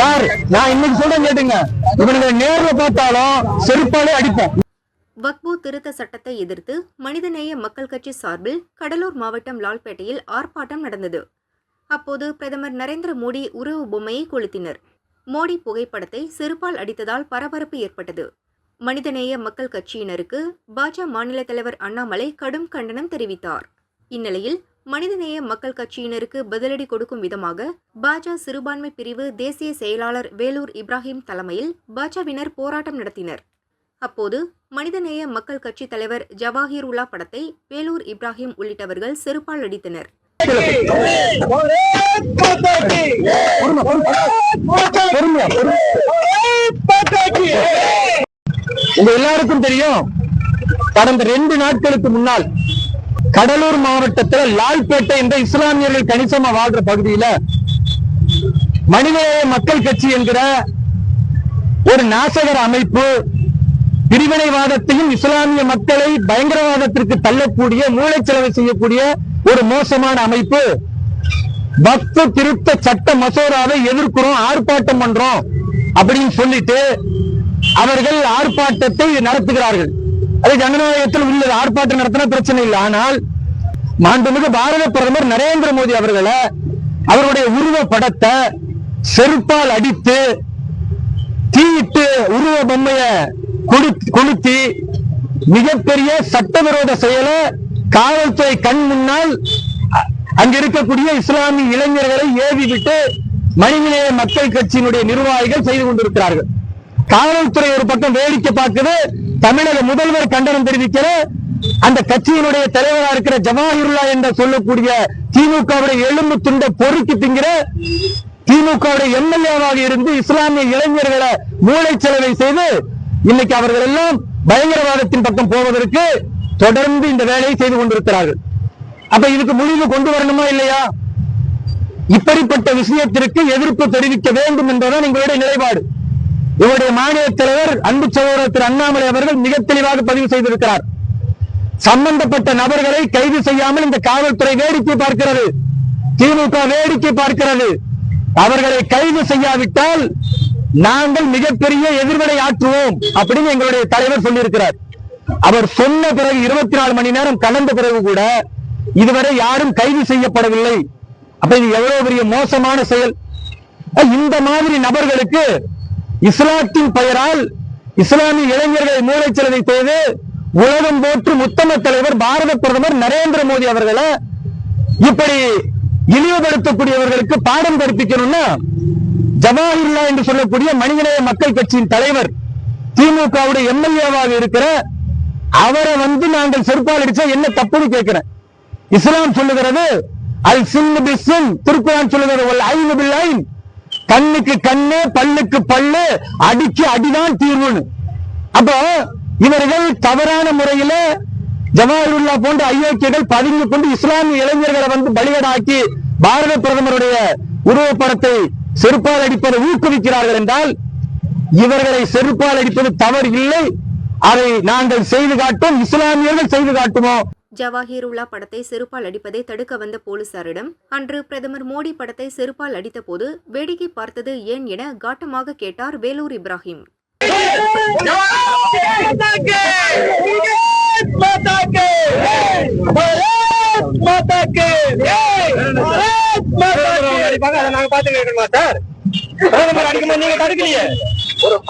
Sir நான் இன்னைக்கு சொல்றேன் கேட்டுங்க. நேர்ல பார்த்தாலும் செருப்பாலே அடிப்போம். வக்பு திருத்த சட்டத்தை எதிர்த்து மனிதநேய மக்கள் கட்சி சார்பில் கடலூர் மாவட்டம் லால்பேட்டையில் ஆர்ப்பாட்டம் நடந்தது. அப்போது பிரதமர் நரேந்திர மோடி உறவு பொம்மையை கொளுத்தினர். மோடி புகைப்படத்தை செருப்பால் அடித்ததால் பரபரப்பு ஏற்பட்டது. மனிதநேய மக்கள் கட்சியினருக்கு பாஜக மாநில தலைவர் அண்ணாமலை கடும் கண்டனம் தெரிவித்தார். இந்நிலையில் மனிதநேய மக்கள் கட்சியினருக்கு பதிலடி கொடுக்கும் விதமாக பாஜக சிறுபான்மை பிரிவு தேசிய செயலாளர் வேலூர் இப்ராஹிம் தலைமையில் பாஜவினர் போராட்டம் நடத்தினர். அப்போது மனிதநேய மக்கள் கட்சி தலைவர் ஜவாஹிர் உல்லா படத்தை வேலூர் இப்ராஹிம் உள்ளிட்டவர்கள் செருப்பால் அடித்தனர். உங்க எல்லாருக்கும் தெரியும் கடந்த ரெண்டு நாட்களுக்கு முன்னால் கடலூர் மாவட்டத்துல லால்பேட்டை என்ற இஸ்லாமியர்கள் கணிசமா வாழ்ற பகுதியில மனிதநேய மக்கள் கட்சி என்கிற ஒரு நாசகர அமைப்பு பிரிவினைவாதத்தையும் இஸ்லாமிய மக்களை பயங்கரவாதத்திற்கு தள்ளக்கூடிய மூளைச்சலவை செய்யக்கூடிய ஒரு மோசமான அமைப்பு. பக்த திருத்த சட்ட மசோதாவை எதிர்க்கிறோம் ஆர்ப்பாட்டம் பண்றோம் அப்படின்னு சொல்லிட்டு அவர்கள் ஆர்ப்பாட்டத்தை நடத்துகிறார்கள். அது ஜனநாயகத்தில் உள்ளது ஆர்ப்பாட்டம் நடத்தின பிரச்சனை இல்லை. ஆனால் மாண்புமிகு பாரத பிரதமர் நரேந்திர மோடி அவர்களை அவருடைய உருவ படத்தை செருப்பால் அடித்து தீயிட்டு உருவ பொம்மைய கொளுத்தி- கொளுத்தி மிகப்பெரிய சட்டவிரோத செயலை காவல்துறை கண் முன்னால் அ- அங்க இருக்கக்கூடிய இஸ்லாமிய இளைஞர்களை ஏவி விட்டு மனிதநேய மக்கள் கட்சியினுடைய நிர்வாகிகள் செய்து கொண்டிருக்கிறார்கள். காவல்துறை ஒரு பக்கம் வேடிக்கை பார்க்குது தமிழக முதல்வர் கண்டனம் தெரிவிக்கிற அந்த கட்சியினுடைய தலைவரா இருக்கிற ஜவாஹிர்லா என்ற சொல்லக்கூடிய திமுகவுடைய எலும்பு துண்டை பொறுக்கி திங்கிற திமுகவுடைய எம்எல்ஏவாக இருந்து இஸ்லாமிய இளைஞர்களை மூளை செலவை செய்து இன்னைக்கு அவர்கள் எல்லாம் பயங்கரவாதத்தின் பக்கம் போவதற்கு தொடர்ந்து இந்த வேலையை செய்து கொண்டிருக்கிறார்கள். அப்ப இதுக்கு முடிவு கொண்டு வரணுமா இல்லையா? இப்படிப்பட்ட விஷயத்திற்கு எதிர்ப்பு தெரிவிக்க வேண்டும் என்பதுதான் எங்களுடைய நிலைப்பாடு. இவருடைய மாநில தலைவர் அன்பு சகோதரர் திரு அண்ணாமலை அவர்கள் மிக தெளிவாக பதிவு செய்திருக்கிறார். சம்பந்தப்பட்ட நபர்களை கைது செய்யாமல் இந்த காவல்துறை வேடிக்கை பார்க்கிறது. திமுக வேடிக்கை பார்க்கிறது. அவர்களை கைது செய்யாவிட்டால் நாங்கள் மிகப்பெரிய எதிர்வினை ஆற்றுவோம் அப்படின்னு எங்களுடைய தலைவர் சொல்லியிருக்கிறார். அவர் சொன்ன பிறகு இருபத்தி நாலு மணி நேரம் கடந்த பிறகு கூட இதுவரை யாரும் கைது செய்யப்படவில்லை. அப்ப இது எவ்வளவு பெரிய மோசமான செயல். இந்த மாதிரி நபர்களுக்கு இஸ்லாத்தின் பெயரால் இஸ்லாமிய இளைஞர்களை மூளைச்சலவை செய்து உலகம் போற்று முத்தம தலைவர் பாரத பிரதமர் நரேந்திர மோடி அவர்களை இப்படி இழிவுபடுத்தக்கூடியவர்களுக்கு பாடம் கற்பிக்கணும்னா ஜவஹர்லா என்று சொல்லக்கூடிய மனிதநேய மக்கள் கட்சியின் தலைவர் திமுகவுடைய எம்எல்ஏவாக இருக்கிற அவரை வந்து நாங்கள் செருப்பால் அடிச்சா என்ன தப்புன்னு கேட்கிறேன். இஸ்லாம் சொல்லுகிறது அல் சின் பிஸ்ஸின் திருக்குறான் சொல்லுகிறது ஒல் ஐனு. கண்ணுக்கு கண்ணு பல்லுக்கு பல்லு அடிக்கு அடிதான் தீர்வுன்னு. அப்போ இவர்கள் தவறான முறையில ஜவாஹருல்லா போன்ற அயோக்கியர்கள் பதுங்கி கொண்டு இஸ்லாமிய இளைஞர்களை வந்து பலிகடாக்கி பாரத பிரதமருடைய உருவப்படத்தை செருப்பால் அடிப்பதை ஊக்குவிக்கிறார்கள் என்றால் இவர்களை செருப்பால் அடிப்பது தவறு இல்லை அதை நாங்கள் செய்து காட்டும் இஸ்லாமியர்கள் செய்து காட்டுவோம் ஜவாஹிருல்லா படத்தை செருப்பால் அடிப்பதை தடுக்க வந்த போலீசாரிடம் அன்று பிரதமர் மோடி படத்தை செருப்பால் அடித்தபோது வேடிக்கை பார்த்தது ஏன் என காட்டமாக கேட்டார் வேலூர் இப்ராஹிம்.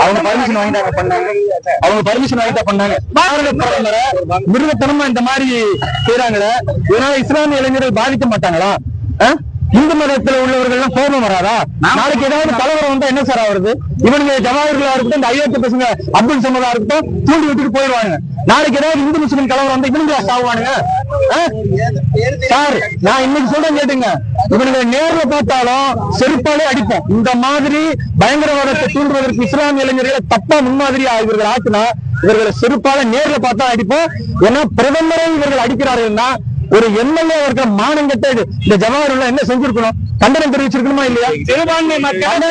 அவங்க பர்மிஷன் வாங்கிட்டாங்க பண்ணாங்க. அவங்க பர்மிஷன் வாங்கிட்டா பண்ணாங்க. பாரத பிரதமரை மிருகத்தனமா இந்த மாதிரி செய்யறாங்களே இதனால இஸ்லாமிய இளைஞர்கள் பாதிக்க மாட்டாங்களா? ஆ? இந்து மதத்துல உள்ளவர்கள் எல்லாம் கோபம் வராதா? நாளைக்கு ஏதாவது கலவரம் வந்தா என்ன சார் ஆகுறது? இவனுங்க ஜவாஹர்லா இருக்கட்டும் இந்த ஐயோத்தி பசங்க அப்துல் சமதா இருக்கட்டும் தூண்டி விட்டுட்டு போயிடுவாங்க நாளைக்கு ஏதாவது இந்து முஸ்லிம் கலவரம் வந்து இவனுங்க சாவுவானுங்க. ஆ? சார் நான் இன்னைக்கு சொல்றேன் கேட்டுங்க. இவனுங்க நேர்ல பார்த்தாலும் செருப்பாலே அடிப்போம். இந்த மாதிரி பயங்கரவாதத்தை தூண்டுவதற்கு இஸ்லாமிய இளைஞர்களை தப்பா முன்மாதிரி இவர்கள் ஆக்குனா இவர்களை செருப்பால நேர்ல பார்த்தா அடிப்போம். ஏன்னா பிரதமரை இவர்கள் அடிக்கிறார்கள்னா ஒரு எம்எல்ஏ இருக்கிற இது. இந்த ஜவஹர்லால் என்ன செஞ்சிருக்கணும்? கண்டனம் தெரிவிச்சிருக்கணுமா இல்லையா? சிறுபான்மை மக்கள்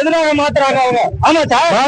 எதிராக மாத்துறாங்க அவங்க. ஆமா சார்.